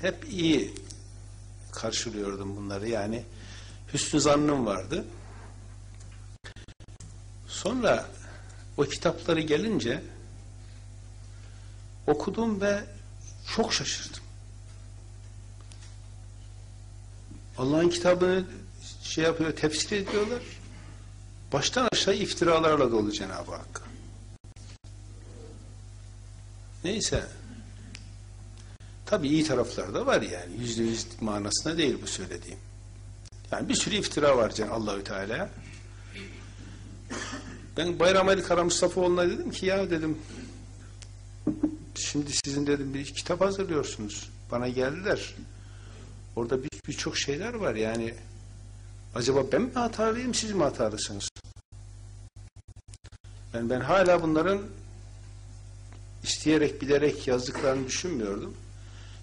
hep iyi karşılıyordum bunları. Yani hüsnü zannım vardı. Sonra o kitapları gelince okudum ve çok şaşırdım. Allah'ın kitabını şey yapıyor, tefsir ediyorlar. Baştan aşağı iftiralarla dolu Cenab-ı Hakk'a. Neyse. Tabii iyi tarafları da var yani. Yüzde yüz manasında değil bu söylediğim. Yani bir sürü iftira var Cenab-ı Allahü Teala'ya. Ben Bayram Ali Kara Mustafaoğlu'na dedim ki ya dedim şimdi sizin dedim bir kitap hazırlıyorsunuz. Bana geldiler. Orada birçok bir şeyler var yani. Acaba ben mi hatalıyım siz mi hatalısınız? Ben, ben hala bunların isteyerek bilerek yazdıklarını düşünmüyordum.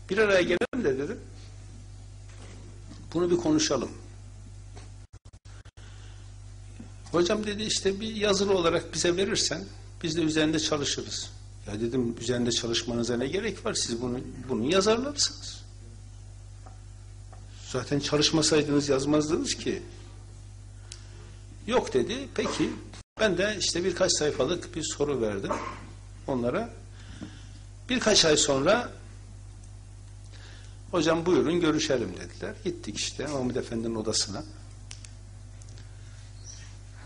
Bir araya gelelim de dedim. Bunu bir konuşalım. Hocam dedi işte bir yazılı olarak bize verirsen biz de üzerinde çalışırız. Ya dedim üzerinde çalışmanıza ne gerek var? Siz bunu bunun yazarlarısınız. Zaten çalışmasaydınız yazmazdınız ki. Yok dedi. Peki ben de işte birkaç sayfalık bir soru verdim onlara. Birkaç ay sonra hocam buyurun görüşelim dediler. Gittik işte Mahmud Efendi'nin odasına.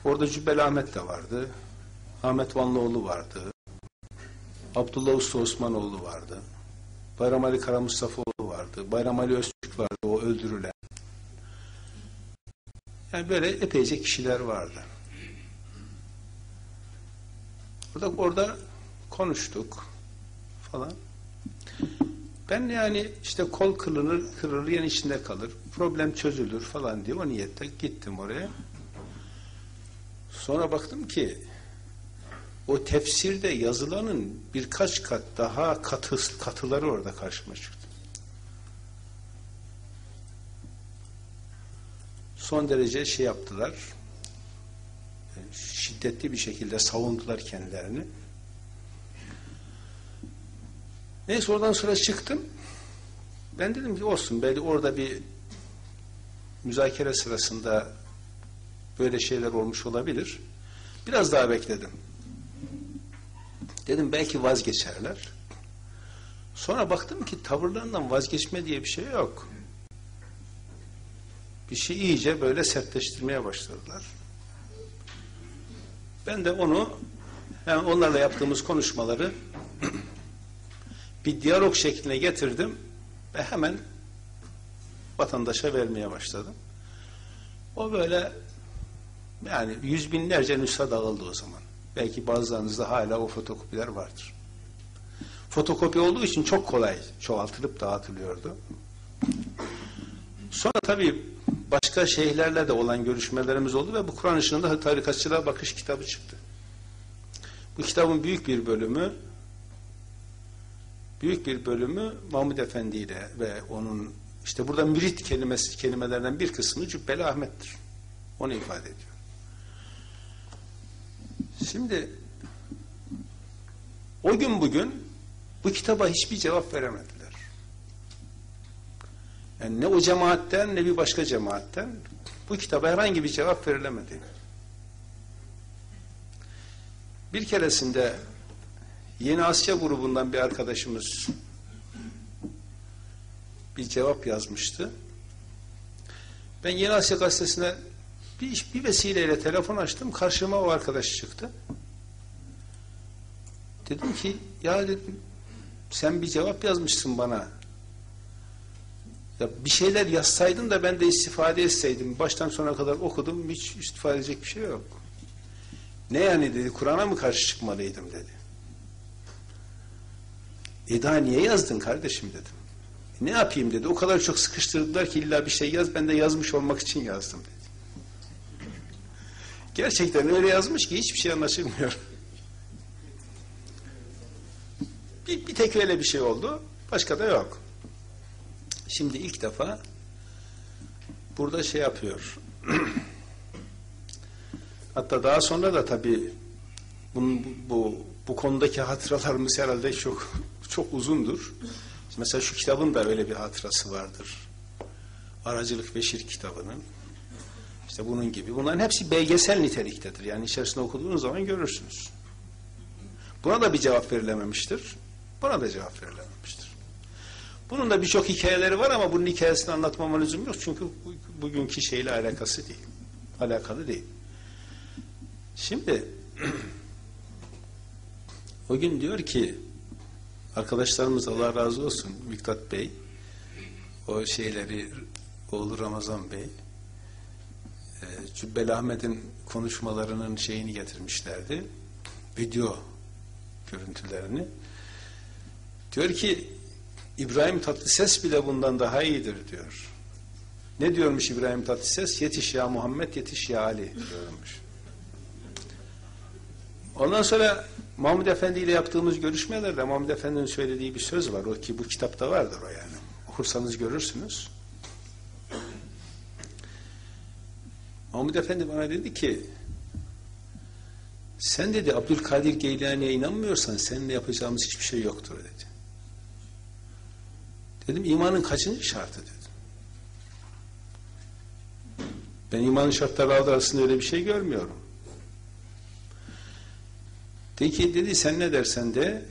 Orada Cübbeli Ahmet de vardı. Ahmet Vanlıoğlu vardı. Abdullah Usta Osmanoğlu vardı. Bayram Ali Kara Mustafaoğlu vardı. Bayram Ali Öztürk vardı o öldürülen. Yani böyle epeyce kişiler vardı. Orada, orada konuştuk falan. Ben yani işte kol kırılır, kırılır yan içinde kalır. Problem çözülür falan diye o niyette gittim oraya. Sonra baktım ki o tefsirde yazılanın birkaç kat daha katı, katıları orada karşıma çıktı. Son derece şey yaptılar. Şiddetli bir şekilde savundular kendilerini. Neyse oradan sonra çıktım. Ben dedim ki olsun belki orada bir müzakere sırasında böyle şeyler olmuş olabilir. Biraz daha bekledim. Dedim belki vazgeçerler. Sonra baktım ki tavırlarından vazgeçme diye bir şey yok. Bir şey iyice böyle sertleştirmeye başladılar. Ben de onu yani onlarla yaptığımız konuşmaları bir diyalog şekline getirdim ve hemen vatandaşa vermeye başladım. O böyle yani yüz binlerce nüsha dağıldı o zaman. Belki bazılarınızda hala o fotokopiler vardır. Fotokopi olduğu için çok kolay çoğaltılıp dağıtılıyordu. Sonra tabii başka şeyhlerle de olan görüşmelerimiz oldu ve bu Kur'an ışığında tarikatçılığa bakış kitabı çıktı. Bu kitabın büyük bir bölümü büyük bir bölümü Mahmud Efendi ile ve onun işte burada mürit kelimesi kelimelerden bir kısmı Cübbeli Ahmet'tir. Onu ifade ediyor. Şimdi o gün bugün bu kitaba hiçbir cevap veremediler. Yani ne o cemaatten ne bir başka cemaatten bu kitaba herhangi bir cevap verilemedi. Bir keresinde Yeni Asya grubundan bir arkadaşımız bir cevap yazmıştı. Ben Yeni Asya gazetesine bir, bir vesileyle telefon açtım. Karşıma o arkadaş çıktı. Dedim ki ya dedim sen bir cevap yazmışsın bana. Ya bir şeyler yazsaydın da ben de istifade etseydim. Baştan sona kadar okudum. Hiç istifade edecek bir şey yok. Ne yani dedi. Kur'an'a mı karşı çıkmalıydım dedi. E daha niye yazdın kardeşim dedim. E ne yapayım dedi. O kadar çok sıkıştırdılar ki illa bir şey yaz. Ben de yazmış olmak için yazdım dedi. Gerçekten öyle yazmış ki hiçbir şey anlaşılmıyor. Bir, bir tek öyle bir şey oldu. Başka da yok. Şimdi ilk defa burada şey yapıyor. Hatta daha sonra da tabii bunun, bu, bu, konudaki hatıralarımız herhalde çok çok uzundur. Mesela şu kitabın da öyle bir hatırası vardır. Aracılık Beşir kitabının. İşte bunun gibi. Bunların hepsi belgesel niteliktedir. Yani içerisinde okuduğunuz zaman görürsünüz. Buna da bir cevap verilememiştir. Buna da cevap verilememiştir. Bunun da birçok hikayeleri var ama bunun hikayesini anlatmama lüzum yok. Çünkü bugünkü şeyle alakası değil. Alakalı değil. Şimdi o gün diyor ki arkadaşlarımız Allah razı olsun Miktat Bey o şeyleri oğlu Ramazan Bey e, Cübbeli Ahmet'in konuşmalarının şeyini getirmişlerdi. Video görüntülerini. Diyor ki İbrahim Tatlıses bile bundan daha iyidir diyor. Ne diyormuş İbrahim Tatlıses? Yetiş ya Muhammed, yetiş ya Ali diyormuş. Ondan sonra Mahmud Efendi ile yaptığımız görüşmelerde Mahmud Efendi'nin söylediği bir söz var. O ki bu kitapta vardır o yani. Okursanız görürsünüz. Mahmud Efendi bana dedi ki sen dedi Abdülkadir Geylani'ye inanmıyorsan seninle yapacağımız hiçbir şey yoktur dedi. Dedim imanın kaçıncı şartı dedim. Ben imanın şartları arasında öyle bir şey görmüyorum. Peki dedi sen ne dersen de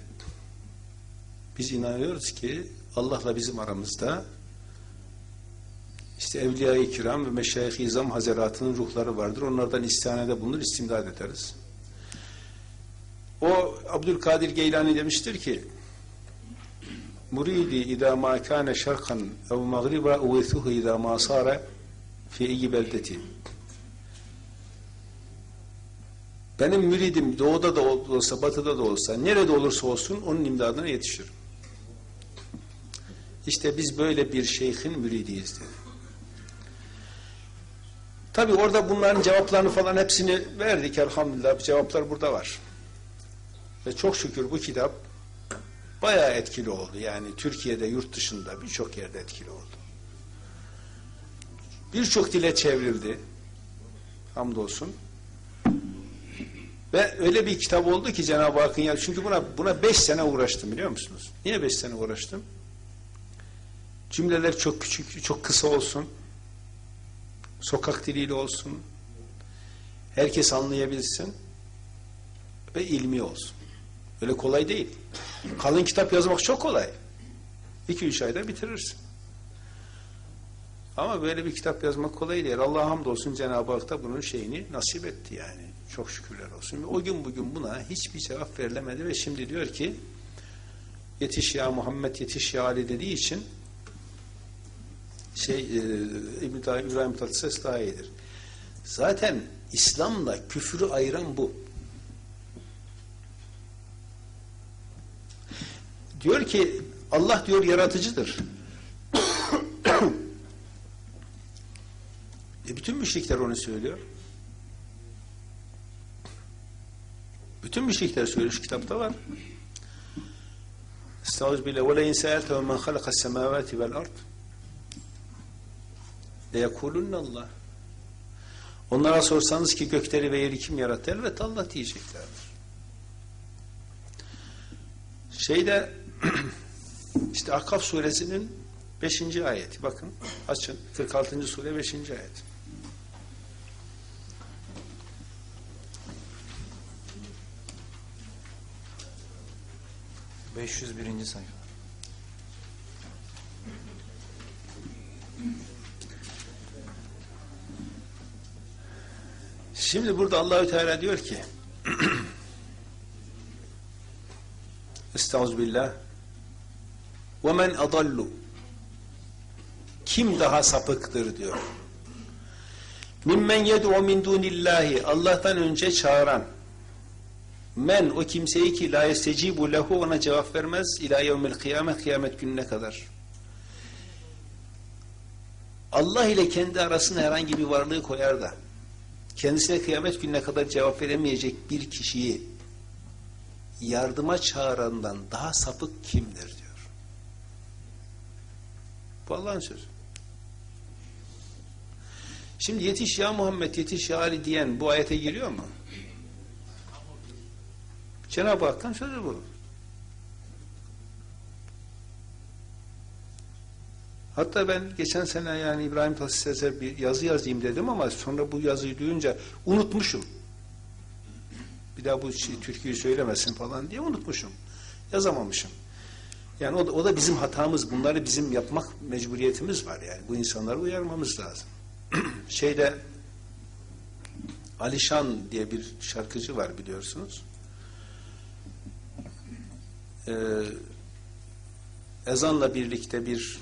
biz inanıyoruz ki Allah'la bizim aramızda işte Evliya-i Kiram ve Meşayih-i İzam Hazeratının ruhları vardır. Onlardan istihanede bulunur, istimdad ederiz. O Abdülkadir Geylani demiştir ki Muridi idâ mâ kâne şerkan ev mağriba uvethuhu idâ mâ sâre fi iyi beldeti benim müridim doğuda da olsa batıda da olsa nerede olursa olsun onun imdadına yetişir. İşte biz böyle bir şeyhin müridiyiz dedi. Tabi orada bunların cevaplarını falan hepsini verdik elhamdülillah. Cevaplar burada var. Ve çok şükür bu kitap bayağı etkili oldu. Yani Türkiye'de, yurt dışında birçok yerde etkili oldu. Birçok dile çevrildi. Hamdolsun. Ve öyle bir kitap oldu ki Cenab-ı Hakk'ın ya çünkü buna buna beş sene uğraştım biliyor musunuz? Niye beş sene uğraştım? Cümleler çok küçük, çok kısa olsun. Sokak diliyle olsun. Herkes anlayabilsin. Ve ilmi olsun. Öyle kolay değil. Kalın kitap yazmak çok kolay. İki üç ayda bitirirsin. Ama böyle bir kitap yazmak kolay değil. Allah hamdolsun Cenab-ı Hak da bunun şeyini nasip etti yani. Çok şükürler olsun. O gün bugün buna hiçbir cevap verilemedi ve şimdi diyor ki yetiş ya Muhammed yetiş ya Ali dediği için şey e, İbrahim Tatlıses daha iyidir. Zaten İslam'la küfrü ayıran bu. Diyor ki Allah diyor yaratıcıdır. e bütün müşrikler onu söylüyor. Bütün müşrikler söylüyor şu kitapta var. Estağfirullah ve le in sa'altehum men halaqas semavati vel ard leyekulunna Allah. Onlara sorsanız ki gökleri ve yeri kim yarattı? Elbette Allah diyeceklerdir. Şeyde işte Akaf suresinin 5. ayeti bakın açın 46. sure 5. ayet. 501. sayfa. Şimdi burada Allahü Teala diyor ki Estağfirullah ve men adallu kim daha sapıktır diyor. Mimmen yed'u min dunillahi Allah'tan önce çağıran Men o kimseyi ki la yestecibu lehu ona cevap vermez ila yevmil kıyamet kıyamet gününe kadar. Allah ile kendi arasına herhangi bir varlığı koyar da kendisine kıyamet gününe kadar cevap veremeyecek bir kişiyi yardıma çağırandan daha sapık kimdir diyor. Bu Allah'ın sözü. Şimdi yetiş ya Muhammed yetiş ya Ali diyen bu ayete giriyor mu? Cenab-ı Hak'tan sözü bu. Hatta ben geçen sene yani İbrahim Tatlıses'e bir yazı yazayım dedim ama sonra bu yazıyı duyunca unutmuşum. Bir daha bu şey, türküyü söylemesin falan diye unutmuşum. Yazamamışım. Yani o da, o da bizim hatamız. Bunları bizim yapmak mecburiyetimiz var yani. Bu insanları uyarmamız lazım. Şeyde Alişan diye bir şarkıcı var biliyorsunuz. Ee, ezanla birlikte bir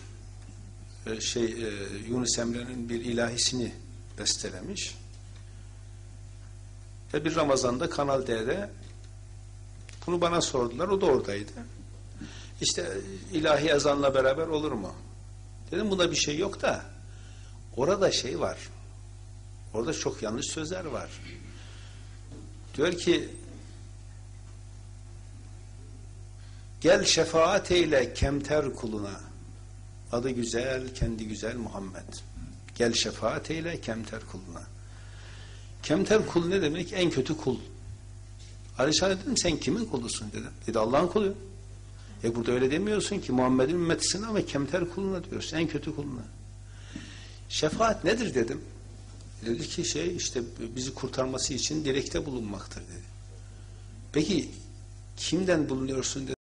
e, şey e, Yunus Emre'nin bir ilahisini bestelemiş. Ve bir Ramazan'da Kanal D'de bunu bana sordular. O da oradaydı. İşte e, ilahi ezanla beraber olur mu? Dedim bunda bir şey yok da orada şey var. Orada çok yanlış sözler var. Diyor ki Gel şefaat eyle kemter kuluna. Adı güzel, kendi güzel Muhammed. Gel şefaat eyle kemter kuluna. Kemter kul ne demek? En kötü kul. Alişan dedim sen kimin kulusun dedim. Dedi Allah'ın kulu. E burada öyle demiyorsun ki Muhammed'in ümmetisin ama kemter kuluna diyorsun. En kötü kuluna. Şefaat nedir dedim. Dedi ki şey işte bizi kurtarması için dilekte bulunmaktır dedi. Peki kimden bulunuyorsun dedi.